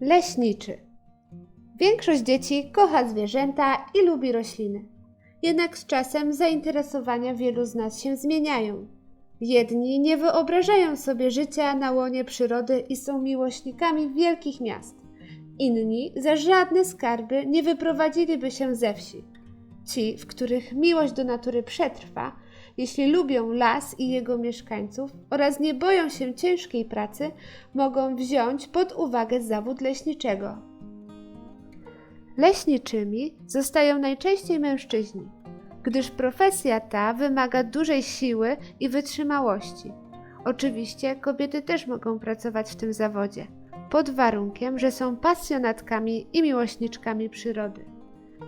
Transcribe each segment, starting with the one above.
Leśniczy. Większość dzieci kocha zwierzęta i lubi rośliny. Jednak z czasem zainteresowania wielu z nas się zmieniają. Jedni nie wyobrażają sobie życia na łonie przyrody i są miłośnikami wielkich miast. Inni za żadne skarby nie wyprowadziliby się ze wsi. Ci, w których miłość do natury przetrwa, jeśli lubią las i jego mieszkańców oraz nie boją się ciężkiej pracy, mogą wziąć pod uwagę zawód leśniczego. Leśniczymi zostają najczęściej mężczyźni, gdyż profesja ta wymaga dużej siły i wytrzymałości. Oczywiście kobiety też mogą pracować w tym zawodzie, pod warunkiem, że są pasjonatkami i miłośniczkami przyrody.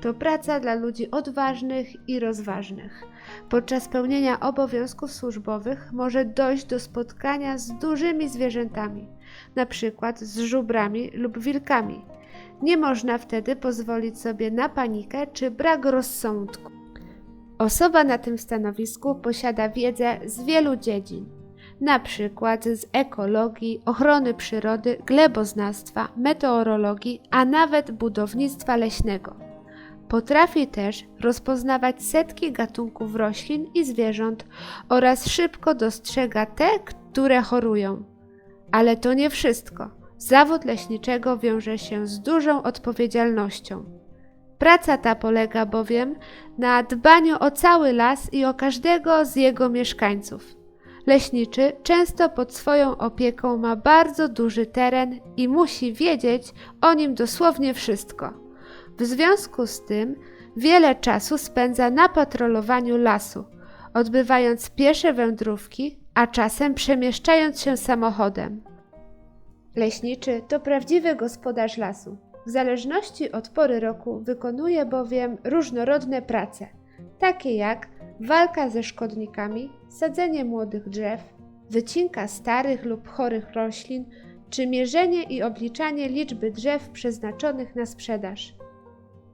To praca dla ludzi odważnych i rozważnych. Podczas pełnienia obowiązków służbowych może dojść do spotkania z dużymi zwierzętami, przykład z żubrami lub wilkami. Nie można wtedy pozwolić sobie na panikę czy brak rozsądku. Osoba na tym stanowisku posiada wiedzę z wielu dziedzin, przykład z ekologii, ochrony przyrody, gleboznawstwa, meteorologii, a nawet budownictwa leśnego. Potrafi też rozpoznawać setki gatunków roślin i zwierząt oraz szybko dostrzega te, które chorują. Ale to nie wszystko. Zawód leśniczego wiąże się z dużą odpowiedzialnością. Praca ta polega bowiem na dbaniu o cały las i o każdego z jego mieszkańców. Leśniczy często pod swoją opieką ma bardzo duży teren i musi wiedzieć o nim dosłownie wszystko. W związku z tym wiele czasu spędza na patrolowaniu lasu, odbywając piesze wędrówki, a czasem przemieszczając się samochodem. Leśniczy to prawdziwy gospodarz lasu. W zależności od pory roku wykonuje bowiem różnorodne prace, takie jak walka ze szkodnikami, sadzenie młodych drzew, wycinka starych lub chorych roślin, czy mierzenie i obliczanie liczby drzew przeznaczonych na sprzedaż.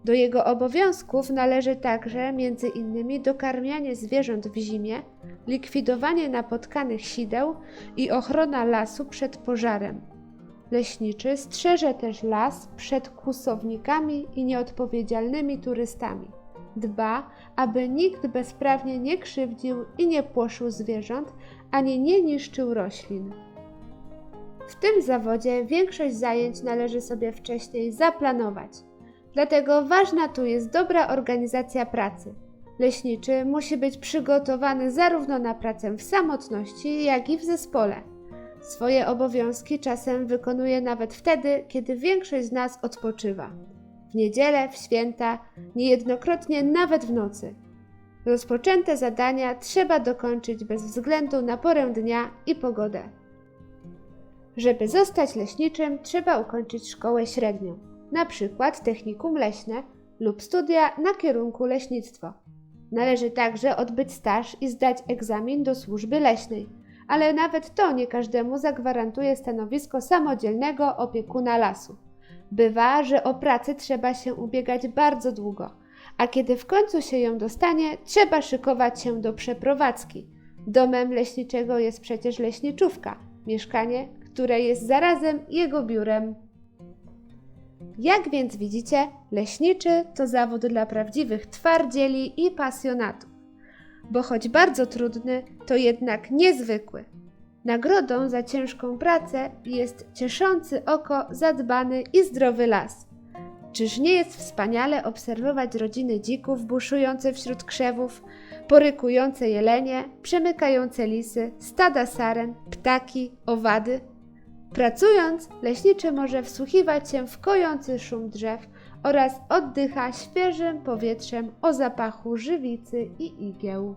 Do jego obowiązków należy także między innymi dokarmianie zwierząt w zimie, likwidowanie napotkanych sideł i ochrona lasu przed pożarem. Leśniczy strzeże też las przed kłusownikami i nieodpowiedzialnymi turystami. Dba, aby nikt bezprawnie nie krzywdził i nie płoszył zwierząt, ani nie niszczył roślin. W tym zawodzie większość zajęć należy sobie wcześniej zaplanować. Dlatego ważna tu jest dobra organizacja pracy. Leśniczy musi być przygotowany zarówno na pracę w samotności, jak i w zespole. Swoje obowiązki czasem wykonuje nawet wtedy, kiedy większość z nas odpoczywa. W niedzielę, w święta, niejednokrotnie nawet w nocy. Rozpoczęte zadania trzeba dokończyć bez względu na porę dnia i pogodę. Żeby zostać leśniczym, trzeba ukończyć szkołę średnią, na przykład technikum leśne lub studia na kierunku leśnictwo. Należy także odbyć staż i zdać egzamin do służby leśnej, ale nawet to nie każdemu zagwarantuje stanowisko samodzielnego opiekuna lasu. Bywa, że o pracę trzeba się ubiegać bardzo długo, a kiedy w końcu się ją dostanie, trzeba szykować się do przeprowadzki. Domem leśniczego jest przecież leśniczówka, mieszkanie, które jest zarazem jego biurem. Jak więc widzicie, leśniczy to zawód dla prawdziwych twardzieli i pasjonatów, bo choć bardzo trudny, to jednak niezwykły. Nagrodą za ciężką pracę jest cieszący oko, zadbany i zdrowy las. Czyż nie jest wspaniale obserwować rodziny dzików buszujące wśród krzewów, porykujące jelenie, przemykające lisy, stada saren, ptaki, owady? Pracując, leśniczy może wsłuchiwać się w kojący szum drzew oraz oddycha świeżym powietrzem o zapachu żywicy i igieł.